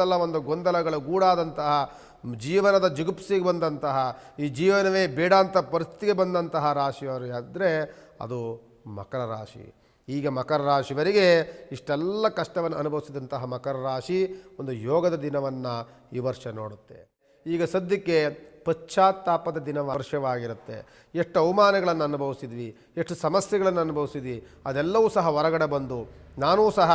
ಒಂದಲ್ಲ ಒಂದು ಗೊಂದಲಗಳ ಗೂಡಾದಂತಹ, ಜೀವನದ ಜಿಗುಪ್ಸಿಗೆ ಬಂದಂತಹ, ಈ ಜೀವನವೇ ಬೇಡ ಅಂತ ಪರಿಸ್ಥಿತಿಗೆ ಬಂದಂತಹ ರಾಶಿಯವರು ಆದರೆ ಅದು ಮಕರ ರಾಶಿ. ಈಗ ಮಕರ ರಾಶಿಯವರಿಗೆ ಇಷ್ಟೆಲ್ಲ ಕಷ್ಟವನ್ನು ಅನುಭವಿಸಿದಂತಹ ಮಕರ ರಾಶಿ ಒಂದು ಯೋಗದ ದಿನವನ್ನು ಈ ವರ್ಷ ನೋಡುತ್ತೆ. ಈಗ ಸದ್ಯಕ್ಕೆ ಪಶ್ಚಾತ್ತಾಪದ ದಿನ ವರ್ಷವಾಗಿರುತ್ತೆ. ಎಷ್ಟು ಅವಮಾನಗಳನ್ನು ಅನುಭವಿಸಿದ್ವಿ, ಎಷ್ಟು ಸಮಸ್ಯೆಗಳನ್ನು ಅನುಭವಿಸಿದ್ವಿ, ಅದೆಲ್ಲವೂ ಸಹ ಹೊರಗಡೆ ಬಂದು, ನಾನೂ ಸಹ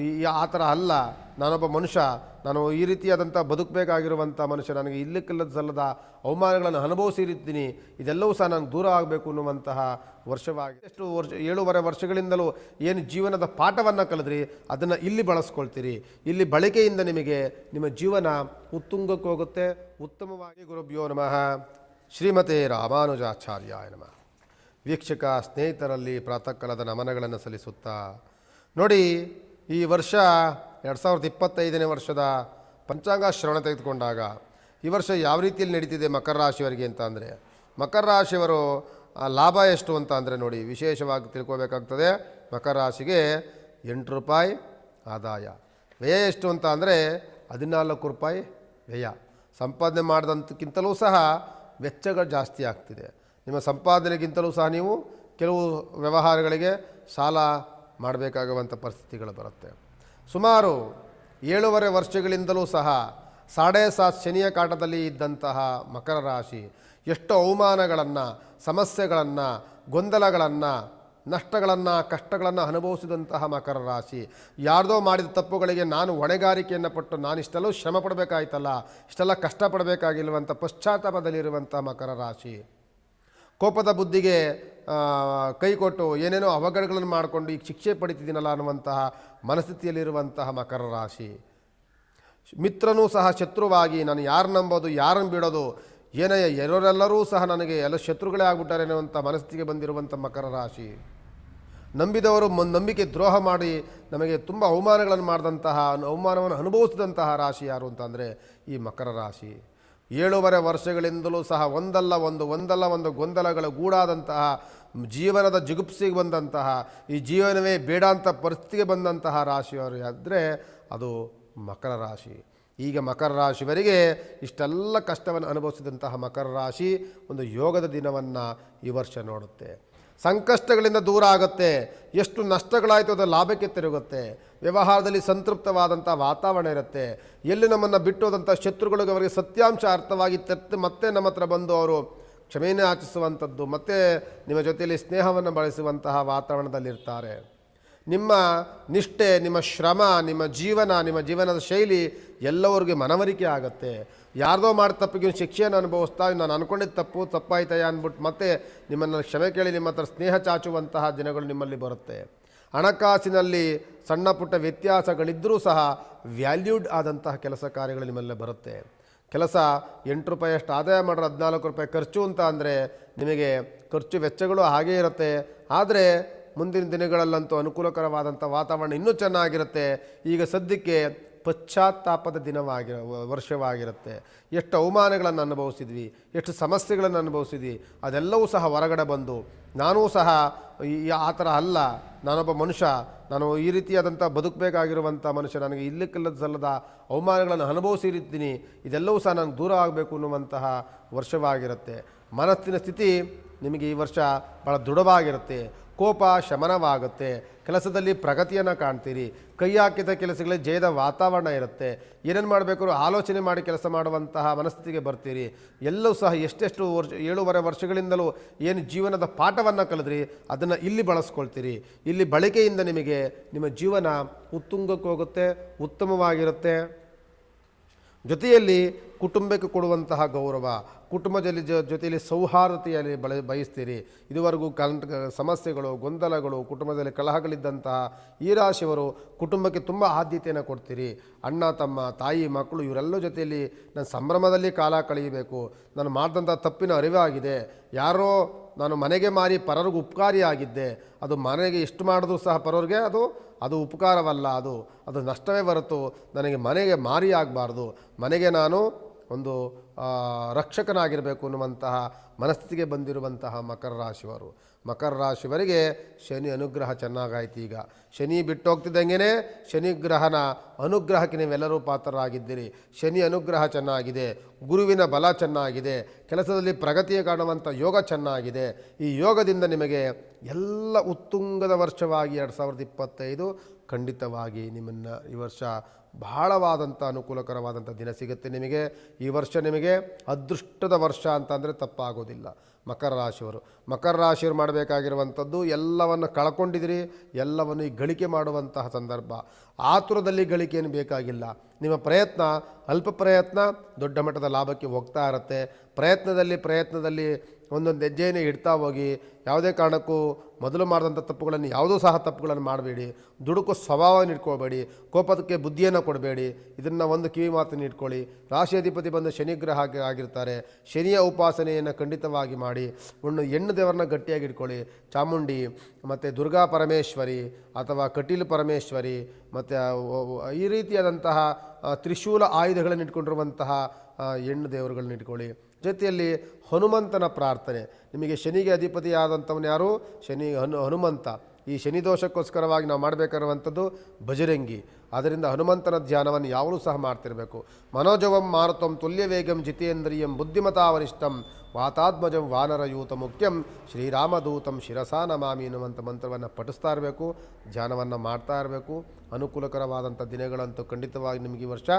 ಈ ಆ ಥರ ಅಲ್ಲ, ನಾನೊಬ್ಬ ಮನುಷ್ಯ ನಾನು ಈ ರೀತಿಯಾದಂಥ ಬದುಕಬೇಕಾಗಿರುವಂಥ ಮನುಷ್ಯ ನನಗೆ ಇಲ್ಲಕ್ಕಿಲ್ಲದ ಸಲ್ಲದ ಅವಮಾನಗಳನ್ನು ಅನುಭವಿಸಿರುತ್ತೀನಿ. ಇದೆಲ್ಲವೂ ಸಹ ನನಗೆ ದೂರ ಆಗಬೇಕು ಅನ್ನುವಂತಹ ವರ್ಷವಾಗಿ ಎಷ್ಟು ವರ್ಷ, ಏಳೂವರೆ ವರ್ಷಗಳಿಂದಲೂ ಏನು ಜೀವನದ ಪಾಠವನ್ನು ಕಲಿದ್ರಿ, ಅದನ್ನು ಇಲ್ಲಿ ಬಳಸ್ಕೊಳ್ತೀರಿ. ಇಲ್ಲಿ ಬಳಕೆಯಿಂದ ನಿಮಗೆ ನಿಮ್ಮ ಜೀವನ ಉತ್ತುಂಗಕ್ಕೆ ಹೋಗುತ್ತೆ. ಉತ್ತಮವಾಗಿ ಗುರುಭ್ಯೋ ನಮಃ. ಶ್ರೀಮತೆ ರಾಮಾನುಜಾಚಾರ್ಯ ನಮಃ. ವೀಕ್ಷಕ ಸ್ನೇಹಿತರಲ್ಲಿ ಪ್ರಾತಃ ಕಾಲದ ನಮನಗಳನ್ನು ಸಲ್ಲಿಸುತ್ತಾ ನೋಡಿ, ಈ ವರ್ಷ ಎರಡು ಸಾವಿರದ ಇಪ್ಪತ್ತೈದನೇ ವರ್ಷದ ಪಂಚಾಂಗ ಶ್ರವಣ ತೆಗೆದುಕೊಂಡಾಗ ಈ ವರ್ಷ ಯಾವ ರೀತಿಯಲ್ಲಿ ನಡೀತಿದೆ ಮಕರ ರಾಶಿಯವರಿಗೆ ಅಂತ ಅಂದರೆ, ಮಕರ ರಾಶಿಯವರು ಲಾಭ ಎಷ್ಟು ಅಂತ ಅಂದರೆ ನೋಡಿ ವಿಶೇಷವಾಗಿ ತಿಳ್ಕೋಬೇಕಾಗ್ತದೆ. ಮಕರ ರಾಶಿಗೆ ಎಂಟು ರೂಪಾಯಿ ಆದಾಯ. ವ್ಯಯ ಎಷ್ಟು ಅಂತ ಅಂದರೆ ಹದಿನಾಲ್ಕು ರೂಪಾಯಿ ವ್ಯಯ. ಸಂಪಾದನೆ ಮಾಡಿದಂತಕ್ಕಿಂತಲೂ ಸಹ ವೆಚ್ಚಗಳು ಜಾಸ್ತಿ ಆಗ್ತಿದೆ. ನಿಮ್ಮ ಸಂಪಾದನೆಗಿಂತಲೂ ಸಹ ನೀವು ಕೆಲವು ವ್ಯವಹಾರಗಳಿಗೆ ಸಾಲ ಮಾಡಬೇಕಾಗುವಂಥ ಪರಿಸ್ಥಿತಿಗಳು ಬರುತ್ತೆ. ಸುಮಾರು ಏಳೂವರೆ ವರ್ಷಗಳಿಂದಲೂ ಸಹ ಸಾಡೆ ಸಾತ್ ಶನಿಯ ಕಾಟದಲ್ಲಿ ಇದ್ದಂತಹ ಮಕರ ರಾಶಿ ಎಷ್ಟು ಅವಮಾನಗಳನ್ನು, ಸಮಸ್ಯೆಗಳನ್ನು, ಗೊಂದಲಗಳನ್ನು, ನಷ್ಟಗಳನ್ನು, ಕಷ್ಟಗಳನ್ನು ಅನುಭವಿಸಿದಂತಹ ಮಕರ ರಾಶಿ. ಯಾರ್ದೋ ಮಾಡಿದ ತಪ್ಪುಗಳಿಗೆ ನಾನು ಹೊಣೆಗಾರಿಕೆಯನ್ನು ಪಟ್ಟು ನಾನು ಇಷ್ಟೆಲ್ಲೂ ಶ್ರಮ ಪಡಬೇಕಾಯ್ತಲ್ಲ ಇಷ್ಟೆಲ್ಲ ಕಷ್ಟಪಡಬೇಕಾಗಿಲ್ವಂಥ ಪಶ್ಚಾತ್ತಾಪದಲ್ಲಿರುವಂಥ ಮಕರ ರಾಶಿ. ಕೋಪದ ಬುದ್ಧಿಗೆ ಕೈ ಕೊಟ್ಟು ಏನೇನೋ ಅವಘಡಗಳನ್ನು ಮಾಡಿಕೊಂಡು ಈಗ ಶಿಕ್ಷೆ ಪಡಿತಿದ್ದೀನಲ್ಲ ಅನ್ನುವಂತಹ ಮನಸ್ಥಿತಿಯಲ್ಲಿರುವಂತಹ ಮಕರ ರಾಶಿ. ಮಿತ್ರನೂ ಸಹ ಶತ್ರುವಾಗಿ, ನಾನು ಯಾರು ನಂಬೋದು, ಯಾರನ್ನು ಬಿಡೋದು, ಏನೇ ಎಲ್ಲರೆಲ್ಲರೂ ಸಹ ನನಗೆ ಎಲ್ಲ ಶತ್ರುಗಳೇ ಆಗ್ಬಿಟ್ಟಾರೆ ಅನ್ನುವಂಥ ಮನಸ್ಥಿತಿಗೆ ಬಂದಿರುವಂಥ ಮಕರ ರಾಶಿ. ನಂಬಿದವರು ನಂಬಿಕೆ ದ್ರೋಹ ಮಾಡಿ ನಮಗೆ ತುಂಬ ಅವಮಾನಗಳನ್ನು ಮಾಡಿದಂತಹ, ಅವಮಾನವನ್ನು ಅನುಭವಿಸಿದಂತಹ ರಾಶಿ ಯಾರು ಅಂತಂದರೆ ಈ ಮಕರ ರಾಶಿ. ಏಳೂವರೆ ವರ್ಷಗಳಿಂದಲೂ ಸಹ ಒಂದಲ್ಲ ಒಂದು ಒಂದಲ್ಲ ಒಂದು ಗೊಂದಲಗಳು ಗೂಡಾದಂತಹ, ಜೀವನದ ಜಿಗುಪ್ಸಿಗೆ ಬಂದಂತಹ, ಈ ಜೀವನವೇ ಬೇಡ ಅಂತ ಪರಿಸ್ಥಿತಿಗೆ ಬಂದಂತಹ ರಾಶಿಯವರು ಆದರೆ ಅದು ಮಕರ ರಾಶಿ. ಈಗ ಮಕರ ರಾಶಿವರಿಗೆ ಇಷ್ಟೆಲ್ಲ ಕಷ್ಟವನ್ನು ಅನುಭವಿಸಿದಂತಹ ಮಕರ ರಾಶಿ ಒಂದು ಯೋಗದ ದಿನವನ್ನು ಈ ವರ್ಷ ನೋಡುತ್ತೆ. ಸಂಕಷ್ಟಗಳಿಂದ ದೂರ ಆಗುತ್ತೆ. ಎಷ್ಟು ನಷ್ಟಗಳಾಯಿತು ಅದು ಲಾಭಕ್ಕೆ ತಿರುಗುತ್ತೆ. ವ್ಯವಹಾರದಲ್ಲಿ ಸಂತೃಪ್ತವಾದಂಥ ವಾತಾವರಣ ಇರುತ್ತೆ. ಎಲ್ಲಿ ನಮ್ಮನ್ನು ಬಿಟ್ಟೋದಂಥ ಶತ್ರುಗಳಿಗೆ ಅವರಿಗೆ ಸತ್ಯಾಂಶ ಅರ್ಥವಾಗಿ ತೆತ್ತು ಮತ್ತೆ ನಮ್ಮ ಹತ್ರ ಬಂದು ಅವರು ಕ್ಷಮೆಯನ್ನು ಆಚಿಸುವಂಥದ್ದು, ಮತ್ತೆ ನಿಮ್ಮ ಜೊತೆಯಲ್ಲಿ ಸ್ನೇಹವನ್ನು ಬಳಸುವಂತಹ ವಾತಾವರಣದಲ್ಲಿರ್ತಾರೆ. ನಿಮ್ಮ ನಿಷ್ಠೆ, ನಿಮ್ಮ ಶ್ರಮ, ನಿಮ್ಮ ಜೀವನ, ನಿಮ್ಮ ಜೀವನದ ಶೈಲಿ ಎಲ್ಲವ್ರಿಗೆ ಮನವರಿಕೆ ಆಗುತ್ತೆ. ಯಾರ್ದೋ ಮಾಡಿ ತಪ್ಪಿಗೆ ಶಿಕ್ಷೆಯನ್ನು ಅನುಭವಿಸ್ತಾ ನಾನು ಅನ್ಕೊಂಡಿದ್ದ ತಪ್ಪು ತಪ್ಪಾಯ್ತಯ್ಯ ಅಂದ್ಬಿಟ್ಟು ಮತ್ತೆ ನಿಮ್ಮನ್ನು ಕ್ಷಮೆ ಕೇಳಿ ನಿಮ್ಮ ಹತ್ರ ಸ್ನೇಹ ಚಾಚುವಂತಹ ದಿನಗಳು ನಿಮ್ಮಲ್ಲಿ ಬರುತ್ತೆ. ಹಣಕಾಸಿನಲ್ಲಿ ಸಣ್ಣ ಪುಟ್ಟ ವ್ಯತ್ಯಾಸಗಳಿದ್ದರೂ ಸಹ ವ್ಯಾಲ್ಯೂಡ್ ಆದಂತಹ ಕೆಲಸ ಕಾರ್ಯಗಳು ನಿಮ್ಮಲ್ಲೇ ಬರುತ್ತೆ. ಕೆಲಸ ಎಂಟು ರೂಪಾಯಿ ಅಷ್ಟು ಆದಾಯ ಮಾಡಿರೋ ಹದಿನಾಲ್ಕು ರೂಪಾಯಿ ಖರ್ಚು ಅಂತ ಅಂದರೆ ನಿಮಗೆ ಖರ್ಚು ವೆಚ್ಚಗಳು ಹಾಗೇ ಇರುತ್ತೆ. ಆದರೆ ಮುಂದಿನ ದಿನಗಳಲ್ಲಂತೂ ಅನುಕೂಲಕರವಾದಂಥ ವಾತಾವರಣ ಇನ್ನೂ ಚೆನ್ನಾಗಿರುತ್ತೆ. ಈಗ ಸದ್ಯಕ್ಕೆ ಪಶ್ಚಾತ್ತಾಪದ ದಿನವಾಗಿರ, ವರ್ಷವಾಗಿರುತ್ತೆ. ಎಷ್ಟು ಅವಮಾನಗಳನ್ನು ಅನುಭವಿಸಿದ್ವಿ, ಎಷ್ಟು ಸಮಸ್ಯೆಗಳನ್ನು ಅನುಭವಿಸಿದ್ವಿ, ಅದೆಲ್ಲವೂ ಸಹ ಹೊರಗಡೆ ಬಂದು, ನಾನೂ ಸಹ ಈ ಆ ಥರ ಅಲ್ಲ, ನಾನೊಬ್ಬ ಮನುಷ್ಯ, ನಾನು ಈ ರೀತಿಯಾದಂಥ ಬದುಕಬೇಕಾಗಿರುವಂಥ ಮನುಷ್ಯ, ನನಗೆ ಇಲ್ಲಕ್ಕಿಲ್ಲದ ಸಲ್ಲದ ಅವಮಾನಗಳನ್ನು ಅನುಭವಿಸಿರ್ತೀನಿ ಇದೆಲ್ಲವೂ ಸಹ ನಾನು ದೂರ ಆಗಬೇಕು ಅನ್ನುವಂತಹ ವರ್ಷವಾಗಿರುತ್ತೆ. ಮನಸ್ಸಿನ ಸ್ಥಿತಿ ನಿಮಗೆ ಈ ವರ್ಷ ಭಾಳ ದೃಢವಾಗಿರುತ್ತೆ. ಕೋಪ, ಶಮನವಾಗುತ್ತೆ. ಕೆಲಸದಲ್ಲಿ ಪ್ರಗತಿಯನ್ನು ಕಾಣ್ತೀರಿ. ಕೈ ಹಾಕಿದ ಕೆಲಸಗಳಲ್ಲಿ ಜಯದ ವಾತಾವರಣ ಇರುತ್ತೆ. ಏನೇನು ಮಾಡಬೇಕು ಆಲೋಚನೆ ಮಾಡಿ ಕೆಲಸ ಮಾಡುವಂತಹ ಮನಸ್ಥಿತಿಗೆ ಬರ್ತೀರಿ. ಎಲ್ಲವೂ ಸಹ ಎಷ್ಟೆಷ್ಟು ವರ್ಷ, ಏಳುವರೆ ವರ್ಷಗಳಿಂದಲೂ ಏನು ಜೀವನದ ಪಾಠವನ್ನು ಕಲಿದ್ರಿ, ಅದನ್ನು ಇಲ್ಲಿ ಬಳಸ್ಕೊಳ್ತೀರಿ. ಇಲ್ಲಿ ಬಳಕೆಯಿಂದ ನಿಮಗೆ ನಿಮ್ಮ ಜೀವನ ಉತ್ತುಂಗಕ್ಕೆ ಹೋಗುತ್ತೆ, ಉತ್ತಮವಾಗಿರುತ್ತೆ. ಜೊತೆಯಲ್ಲಿ ಕುಟುಂಬಕ್ಕೆ ಕೊಡುವಂತಹ ಗೌರವ, ಕುಟುಂಬದಲ್ಲಿ ಜೊತೆಯಲ್ಲಿ ಸೌಹಾರ್ದತೆಯಲ್ಲಿ ಬಳ, ಬಯಸ್ತೀರಿ. ಇದುವರೆಗೂ ಕಲ್ ಸಮಸ್ಯೆಗಳು, ಗೊಂದಲಗಳು, ಕುಟುಂಬದಲ್ಲಿ ಕಲಹಗಳಿದ್ದಂತಹ ಈ ರಾಶಿಯವರು ಕುಟುಂಬಕ್ಕೆ ತುಂಬ ಆದ್ಯತೆಯನ್ನು ಕೊಡ್ತೀರಿ. ಅಣ್ಣ, ತಮ್ಮ, ತಾಯಿ, ಮಕ್ಕಳು ಇವರೆಲ್ಲ ಜೊತೆಯಲ್ಲಿ ನಾನು ಸಂಭ್ರಮದಲ್ಲಿ ಕಾಲ ಕಳೆಯಬೇಕು. ನಾನು ಮಾಡಿದಂಥ ತಪ್ಪಿನ ಅರಿವಾಗಿದೆ. ಯಾರೋ ನಾನು ಮನೆಗೆ ಮಾರಿ ಪರರಿಗೆ ಉಪಕಾರಿಯಾಗಿದ್ದೆ. ಅದು ಮನೆಗೆ ಎಷ್ಟು ಮಾಡಿದ್ರು ಸಹ ಪರರಿಗೆ ಅದು ಅದು ಉಪಕಾರವಲ್ಲ ಅದು. ಅದು ನಷ್ಟವೇ ಹೊರತು ನನಗೆ ಮನೆಗೆ ಮಾರಿ ಆಗಬಾರ್ದು. ಮನೆಗೆ ನಾನು ಒಂದು ರಕ್ಷಕನಾಗಿರಬೇಕು ಅನ್ನುವಂತಹ ಮನಸ್ಥಿತಿಗೆ ಬಂದಿರುವಂತಹ ಮಕರ ರಾಶಿಯವರು. ಮಕರ ರಾಶಿಯವರಿಗೆ ಶನಿ ಅನುಗ್ರಹ ಚೆನ್ನಾಗಾಯ್ತು ಈಗ. ಶನಿ ಬಿಟ್ಟು ಹೋಗ್ತಿದ್ದಂಗೆ ಶನಿ ಗ್ರಹನ ಅನುಗ್ರಹಕ್ಕೆ ನೀವೆಲ್ಲರೂ ಪಾತ್ರರಾಗಿದ್ದೀರಿ. ಶನಿ ಅನುಗ್ರಹ ಚೆನ್ನಾಗಿದೆ, ಗುರುವಿನ ಬಲ ಚೆನ್ನಾಗಿದೆ, ಕೆಲಸದಲ್ಲಿ ಪ್ರಗತಿಯ ಕಾಣುವಂಥ ಯೋಗ ಚೆನ್ನಾಗಿದೆ. ಈ ಯೋಗದಿಂದ ನಿಮಗೆ ಎಲ್ಲ ಉತ್ತುಂಗದ ವರ್ಷವಾಗಿ ಎರಡು ಸಾವಿರದ ಇಪ್ಪತ್ತೈದು ಖಂಡಿತವಾಗಿ ನಿಮ್ಮನ್ನು ಈ ವರ್ಷ ಬಹಳವಾದಂಥ ಅನುಕೂಲಕರವಾದಂಥ ದಿನ ಸಿಗುತ್ತೆ ನಿಮಗೆ. ಈ ವರ್ಷ ನಿಮಗೆ ಅದೃಷ್ಟದ ವರ್ಷ ಅಂತಂದರೆ ತಪ್ಪಾಗೋದಿಲ್ಲ. ಮಕರ ರಾಶಿಯವರು. ಮಕರ ರಾಶಿಯವರು ಮಾಡಬೇಕಾಗಿರುವಂಥದ್ದು ಎಲ್ಲವನ್ನು ಕಳ್ಕೊಂಡಿದ್ದೀರಿ, ಎಲ್ಲವನ್ನು ಈ ಗಳಿಕೆ ಮಾಡುವಂತಹ ಸಂದರ್ಭ. ಆತುರದಲ್ಲಿ ಗಳಿಕೆ ಏನು ಬೇಕಾಗಿಲ್ಲ. ನಿಮ್ಮ ಪ್ರಯತ್ನ ಅಲ್ಪ ಪ್ರಯತ್ನ, ದೊಡ್ಡ ಮಟ್ಟದ ಲಾಭಕ್ಕೆ ಹೋಗ್ತಾ ಇರುತ್ತೆ. ಪ್ರಯತ್ನದಲ್ಲಿ ಪ್ರಯತ್ನದಲ್ಲಿ ಒಂದೊಂದು ಹೆಜ್ಜೆಯನ್ನು ಇಡ್ತಾ ಹೋಗಿ ಯಾವುದೇ ಕಾರಣಕ್ಕೂ ಮೊದಲು ಮಾಡಿದಂಥ ತಪ್ಪುಗಳನ್ನು ಯಾವುದೂ ಸಹ ತಪ್ಪುಗಳನ್ನು ಮಾಡಬೇಡಿ. ದುಡುಕು ಸ್ವಭಾವವನ್ನು ಇಟ್ಕೋಬೇಡಿ. ಕೋಪದಕ್ಕೆ ಬುದ್ಧಿಯನ್ನು ಕೊಡಬೇಡಿ. ಇದನ್ನು ಒಂದು ಕಿವಿ ಮಾತನ್ನು ಇಟ್ಕೊಳ್ಳಿ. ರಾಶಿ ಅಧಿಪತಿ ಬಂದು ಶನಿಗ್ರಹ ಆಗಿ ಆಗಿರ್ತಾರೆ. ಶನಿಯ ಉಪಾಸನೆಯನ್ನು ಖಂಡಿತವಾಗಿ ಮಾಡಿ. ಒಂದು ಹೆಣ್ಣು ದೇವರನ್ನ ಗಟ್ಟಿಯಾಗಿ ಇಟ್ಕೊಳ್ಳಿ. ಚಾಮುಂಡಿ, ಮತ್ತು ದುರ್ಗಾ ಪರಮೇಶ್ವರಿ, ಅಥವಾ ಕಟೀಲು ಪರಮೇಶ್ವರಿ, ಮತ್ತು ಈ ರೀತಿಯಾದಂತಹ ತ್ರಿಶೂಲ ಆಯುಧಗಳನ್ನು ಇಟ್ಕೊಂಡಿರುವಂತಹ ಹೆಣ್ಣು ದೇವರುಗಳನ್ನ ಇಟ್ಕೊಳ್ಳಿ. ಜೊತೆಯಲ್ಲಿ ಹನುಮಂತನ ಪ್ರಾರ್ಥನೆ. ನಿಮಗೆ ಶನಿಗೆ ಅಧಿಪತಿಯಾದಂಥವನು ಯಾರು? ಶನಿ ಹನು, ಹನುಮಂತ. ಈ ಶನಿ ದೋಷಕ್ಕೋಸ್ಕರವಾಗಿ ನಾವು ಮಾಡಬೇಕಾಗಿರುವಂಥದ್ದು ಭಜರಂಗಿ. ಆದ್ದರಿಂದ ಹನುಮಂತನ ಧ್ಯಾನವನ್ನು ಯಾವಲೂ ಸಹ ಮಾಡ್ತಿರಬೇಕು. ಮನೋಜವಂ ಮಾರುತಂ ತುಲ್ಯ ವೇಗಂ ಜಿತೇಂದ್ರಿಯಂ ಬುದ್ಧಿಮತಾವರಿಷ್ಠಂ ವಾತಾತ್ಮಜಂ ವಾನರಯೂತ ಮುಖ್ಯಂ ಶ್ರೀರಾಮದೂತಂ ಶಿರಸಾ ನಮಾಮಿ ಎನ್ನುವಂಥ ಮಂತ್ರವನ್ನು ಪಠಿಸ್ತಾ ಇರಬೇಕು, ಧ್ಯಾನವನ್ನು ಮಾಡ್ತಾ ಇರಬೇಕು. ಅನುಕೂಲಕರವಾದಂಥ ದಿನಗಳಂತೂ ಖಂಡಿತವಾಗಿ ನಿಮಗೆ ಈ ವರ್ಷ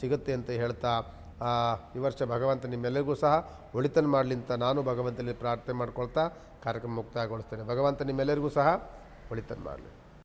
ಸಿಗುತ್ತೆ ಅಂತ ಹೇಳ್ತಾ ಈ ವರ್ಷ ಭಗವಂತ ನಿಮ್ಮೆಲ್ಲರಿಗೂ ಸಹ ಒಳಿತನ್ನು ಮಾಡಲಿ ಅಂತ ನಾನು ಭಗವಂತನಲ್ಲಿ ಪ್ರಾರ್ಥನೆ ಮಾಡ್ಕೊಳ್ತಾ ಕಾರ್ಯಕ್ರಮ ಮುಕ್ತಾಯಗೊಳಿಸ್ತೇನೆ. ಭಗವಂತ ನಿಮ್ಮೆಲ್ಲರಿಗೂ ಸಹ ಒಳಿತನ್ನು ಮಾಡಲಿ.